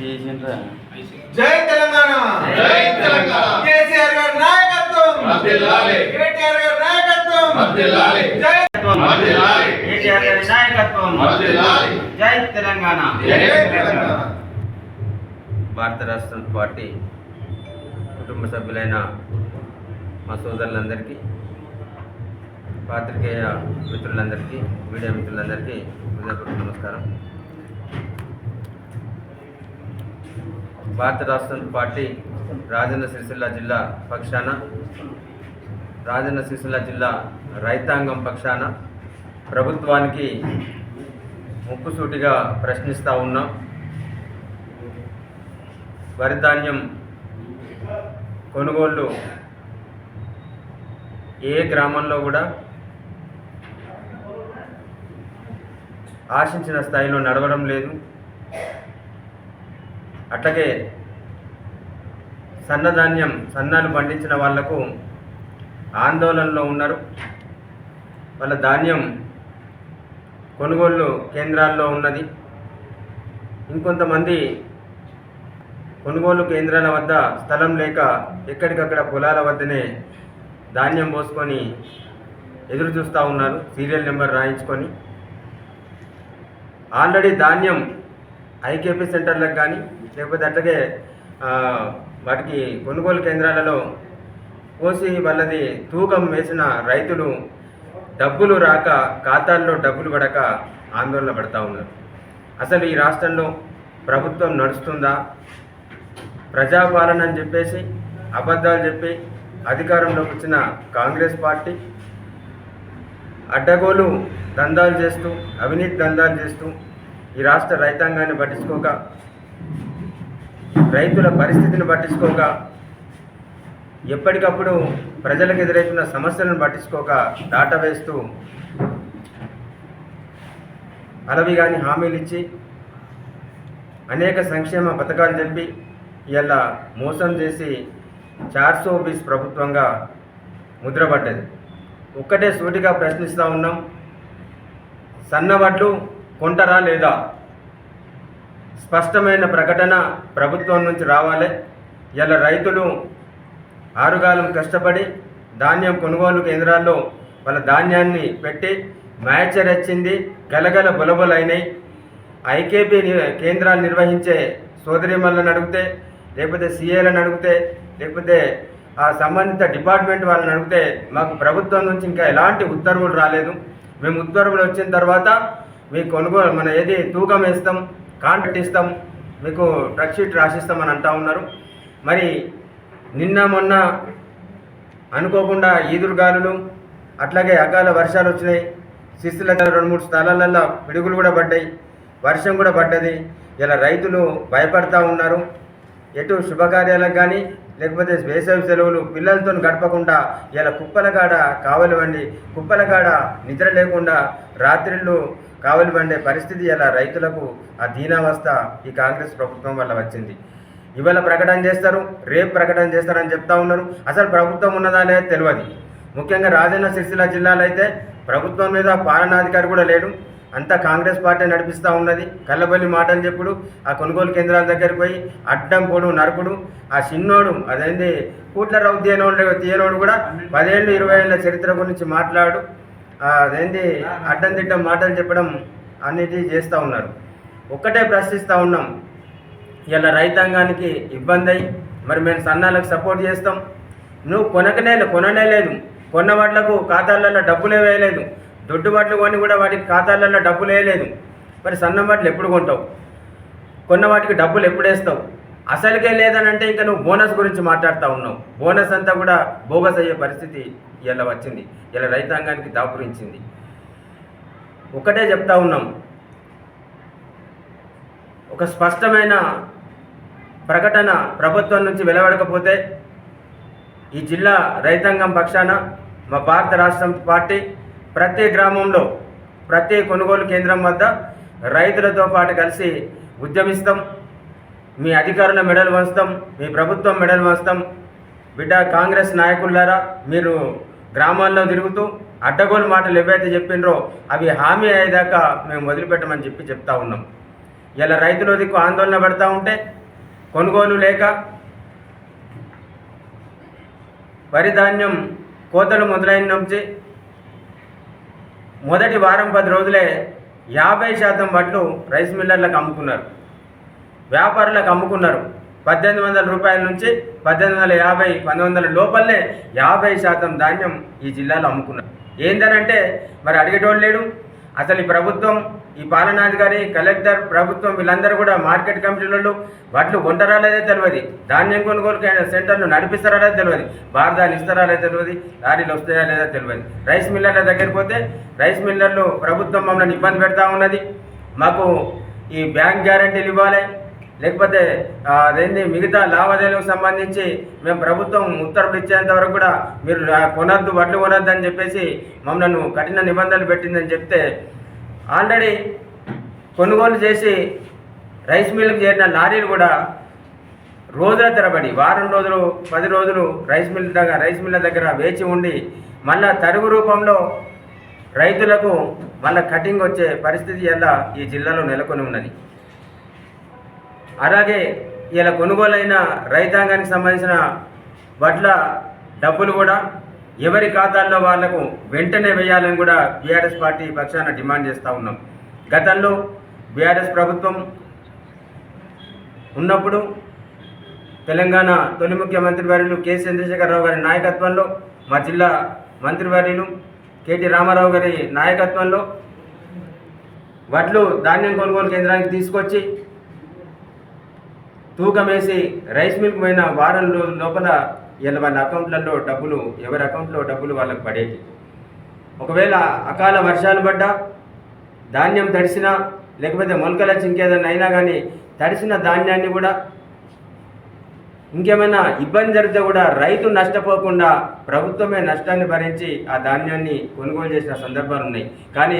జై తెలంగాణ జై తెలంగాణ. కేసీఆర్ గారి నాయకత్వం వర్ధిల్లాలి. కేటీఆర్ గారి నాయకత్వం వర్ధిల్లాలి. జై వర్ధిల్లాలి. కేటీఆర్ గారి నాయకత్వం వర్ధిల్లాలి. జై తెలంగాణ జై తెలంగాణ భారత రాష్ట్ర పార్టీ కుటుంబ సభ్యులైన మా సోదరులందరికీ పాత్రికేయ మిత్రులందరికీ మీడియా మిత్రులందరికీ హృదయపూర్వక నమస్కారం భారత రాష్ట్ర పార్టీ రాజన్న సిరిసిల్ల జిల్లా పక్షాన రాజన్న సిరిసిల్ల జిల్లా రైతాంగం పక్షాన ప్రభుత్వానికి ముక్కుసూటిగా ప్రశ్నిస్తూ ఉన్నాం. వరి ధాన్యం కొనుగోళ్ళు ఏ గ్రామంలో కూడా ఆశించిన స్థాయిలో నడవడం లేదు. అట్లాగే సన్నధాన్యం సన్నాలు పండించిన వాళ్ళకు ఆందోళనలో ఉన్నారు. వాళ్ళ ధాన్యం కొనుగోలు కేంద్రాల్లో ఉన్నది. ఇంకొంతమంది కొనుగోలు కేంద్రాల వద్ద స్థలం లేక ఎక్కడికక్కడ పొలాల వద్దనే ధాన్యం పోసుకొని ఎదురు చూస్తూ ఉన్నారు. సీరియల్ నెంబర్ రాయించుకొని. ఆల్రెడీ ధాన్యం ఐకేపీ సెంటర్లకు కానీ లేకపోతే అట్లాగే వాటికి కొనుగోలు కేంద్రాలలో పోసి వాళ్ళది తూకం వేసిన రైతులు డబ్బులు రాక ఖాతాల్లో డబ్బులు పడక ఆందోళన పడతా ఉన్నారు. అసలు ఈ రాష్ట్రంలో ప్రభుత్వం నడుస్తుందా? ప్రజాపాలన అని చెప్పేసి అబద్ధాలు చెప్పి అధికారంలోకి వచ్చిన కాంగ్రెస్ పార్టీ అడ్డగోలు దందాలు చేస్తూ అవినీతి దందాలు చేస్తూ ఈ రాష్ట్ర రైతాంగాన్ని పట్టించుకోక రైతుల పరిస్థితిని పట్టించుకోక ఎప్పటికప్పుడు ప్రజలకు ఎదురవుతున్న సమస్యలను పట్టించుకోక దాట వేస్తూ అలవి కానీ హామీలు ఇచ్చి అనేక సంక్షేమ పథకాలు జరిపి ఇలా మోసం చేసి చార్సో బీస్ ప్రభుత్వంగా ముద్రపడ్డది. ఒక్కటే సూటిగా ప్రశ్నిస్తూ ఉన్నాం. సన్నబడ్లు కొంటరా లేదా? స్పష్టమైన ప్రకటన ప్రభుత్వం నుంచి రావాలి. ఇలా రైతులు ఆరుగాలం కష్టపడి ధాన్యం కొనుగోలు కేంద్రాల్లో వాళ్ళ ధాన్యాన్ని పెట్టి మ్యాచర్ వచ్చింది గలగల బులబులైనాయి. ఐకేపీ కేంద్రాలు నిర్వహించే సోదరిమల్ని అడిగితే లేకపోతే సీఏలను అడిగితే లేకపోతే ఆ సంబంధిత డిపార్ట్మెంట్ వాళ్ళని అడిగితే మాకు ప్రభుత్వం నుంచి ఇంకా ఎలాంటి ఉత్తర్వులు రాలేదు. మేము ఉత్తర్వులు వచ్చిన తర్వాత మీ కొనుగోలు మన ఏది తూకం వేస్తాం కాంట్రాక్ట్ ఇస్తాం మీకు ట్రక్ షీట్ రాసిస్తామని అంటా ఉన్నారు. మరి నిన్న మొన్న అనుకోకుండా ఈదురుగాలులు అట్లాగే అకాల వర్షాలు వచ్చినాయి. శిస్తుల రెండు మూడు స్థలాలలో పిడుగులు కూడా పడ్డాయి. వర్షం కూడా పడ్డది. ఇలా రైతులు భయపడతా ఉన్నారు. ఎటు శుభకార్యాలకు కానీ లేకపోతే వేసవి సెలవులు పిల్లలతో గడపకుండా ఇలా కుప్పలకాడ కావలివ్వండి. వండి కుప్పలకాడ నిద్ర లేకుండా రాత్రిళ్ళు కావలి పండే పరిస్థితి ఇలా రైతులకు ఆ దీనావస్థ ఈ కాంగ్రెస్ ప్రభుత్వం వల్ల వచ్చింది. ఇవాళ ప్రకటన చేస్తారు రేపు ప్రకటన చేస్తారని చెప్తా ఉన్నారు. అసలు ప్రభుత్వం ఉన్నదా అనేది తెలియదు. ముఖ్యంగా రాజన్న సిరిసిల్ల జిల్లాలో అయితే ప్రభుత్వం మీద పాలనాధికారి కూడా లేడు. అంతా కాంగ్రెస్ పార్టీ నడిపిస్తూ ఉన్నది. కళ్ళబల్లి మాటలు చెప్పుడు ఆ కొనుగోలు కేంద్రాల దగ్గరికి పోయి అడ్డం పొడు నరకుడు. ఆ చిన్నోడు అదేంది కూట్ల రౌ తీయనోడు తీయనోడు కూడా పదేళ్ళు ఇరవై ఏళ్ళ చరిత్ర గురించి మాట్లాడు. అదేంటి? అడ్డం తిట్టం మాటలు చెప్పడం అన్నిటి చేస్తూ ఉన్నారు. ఒక్కటే ప్రశ్నిస్తూ ఉన్నాం. ఇలా రైతాంగానికి ఇబ్బంది అయ్యి మరి మేము సన్నాలకు సపోర్ట్ చేస్తాం. నువ్వు కొనకనే కొననే లేదు. కొన్న వాట్లకు ఖాతాలలో డబ్బులే వేయలేదు. దొడ్డు వాట్లు కొని కూడా వాటికి ఖాతాలలో డబ్బులు వేయలేదు మరి సన్న వాటిలు ఎప్పుడు కొంటావు? కొన్న వాటికి డబ్బులు ఎప్పుడు వేస్తావు? అసలుకే లేదని అంటే ఇంకా నువ్వు బోనస్ గురించి మాట్లాడుతూ ఉన్నావు. బోనస్ అంతా కూడా బోగస్ అయ్యే పరిస్థితి ఇలా వచ్చింది. ఇలా రైతాంగానికి దాపురించింది. ఒకటే చెప్తా ఉన్నాం. ఒక స్పష్టమైన ప్రకటన ప్రభుత్వం నుంచి వెలువడకపోతే ఈ జిల్లా రైతాంగం పక్షాన మా భారత రాష్ట్రం పార్టీ ప్రతి గ్రామంలో ప్రతి కొనుగోలు కేంద్రం వద్ద రైతులతో పాటు కలిసి ఉద్యమిస్తాం. మీ అధికారుల మెడలు వంచుతాం మీ ప్రభుత్వం మెడలు వంచుతాం. బిడ్డ కాంగ్రెస్ నాయకులారా మీరు గ్రామాల్లో తిరుగుతూ అడ్డగోలు మాటలు ఏవైతే చెప్పిండ్రో అవి హామీ అయ్యేదాకా మేము వదిలిపెట్టమని చెప్పి చెప్తా ఉన్నాం. ఇలా రైతుల దిక్కు ఆందోళన పడతా ఉంటే కొనుగోలు లేక వరి ధాన్యం కోతలు మొదలైన నుంచి మొదటి వారం పది రోజులే యాభై శాతం వడ్లు రైస్ మిల్లర్లకు అమ్ముకున్నారు. వ్యాపారులకు అమ్ముకున్నారు. పద్దెనిమిది వందల రూపాయల నుంచి పద్దెనిమిది వందల యాభై పంతొమ్మిది వందల లోపలనే యాభై శాతం ధాన్యం ఈ జిల్లాలో అమ్ముకున్నారు. ఏందనంటే మరి అడిగేటోళ్ళు లేడు. అసలు ఈ ప్రభుత్వం ఈ పాలనాధికారి కలెక్టర్ ప్రభుత్వం వీళ్ళందరూ కూడా మార్కెట్ కమిటీలలో వడ్లు కొంటారా లేదో తెలియదు ధాన్యం కొనుగోలు కే- సెంటర్లు నడిపిస్తారా లేదా తెలియదు బార్దాలు ఇస్తారా లేదో తెలియదు లారీలు వస్తాయా లేదా తెలియదు రైస్ మిల్లర్ల దగ్గరికి పోతే రైస్ మిల్లర్లు ప్రభుత్వం మమ్మల్ని ఇబ్బంది పెడతా ఉన్నది. మాకు ఈ బ్యాంక్ గ్యారంటీలు ఇవ్వాలి. లేకపోతే అదేంటి మిగతా లావాదేవీలకు సంబంధించి మేము ప్రభుత్వం ఉత్తర్వులు ఇచ్చేంత వరకు కూడా మీరు కొనద్దు వడ్లు కొనద్దు అని చెప్పేసి మమ్మల్ని కఠిన నిబంధనలు పెట్టిందని చెప్తే ఆల్రెడీ కొనుగోలు చేసి రైస్ మిల్కి చేరిన లారీలు కూడా రోజుల తరబడి వారం రోజులు పది రోజులు రైస్ మిల్ దగ్గర రైస్ మిల్ల దగ్గర వేచి ఉండి మళ్ళా తరుగు రూపంలో రైతులకు మళ్ళా కటింగ్ వచ్చే పరిస్థితి ఎలా ఈ జిల్లాలో నెలకొని ఉన్నది. అలాగే ఇలా కొనుగోలైన రైతాంగానికి సంబంధించిన వడ్ల డబ్బులు కూడా ఎవరి ఖాతాల్లో వాళ్ళకు వెంటనే వేయాలని కూడా బీఆర్ఎస్ పార్టీ పక్షాన డిమాండ్ చేస్తూ ఉన్నాం. గతంలో బీఆర్ఎస్ ప్రభుత్వం ఉన్నప్పుడు తెలంగాణ తొలి ముఖ్యమంత్రి వర్యులు కె చంద్రశేఖరరావు గారి నాయకత్వంలో మా జిల్లా మంత్రివర్యులు కేటీ రామారావు గారి నాయకత్వంలో వడ్లు ధాన్యం కొనుగోలు కేంద్రానికి తీసుకొచ్చి తూకం వేసి రైస్ మిల్క్ పోయిన వారం రోజుల లోపల ఇలా వాళ్ళ అకౌంట్లలో డబ్బులు ఎవరి అకౌంట్లో డబ్బులు వాళ్ళకి పడేది ఒకవేళ అకాల వర్షాలు పడ్డా ధాన్యం తడిసినా లేకపోతే మొలకల ఇంకేదైనా అయినా కానీ తడిసిన ధాన్యాన్ని కూడా ఇంకేమైనా ఇబ్బంది జరిగితే కూడా రైతు నష్టపోకుండా ప్రభుత్వమే నష్టాన్ని భరించి ఆ ధాన్యాన్ని కొనుగోలు చేసిన సందర్భాలు ఉన్నాయి. కానీ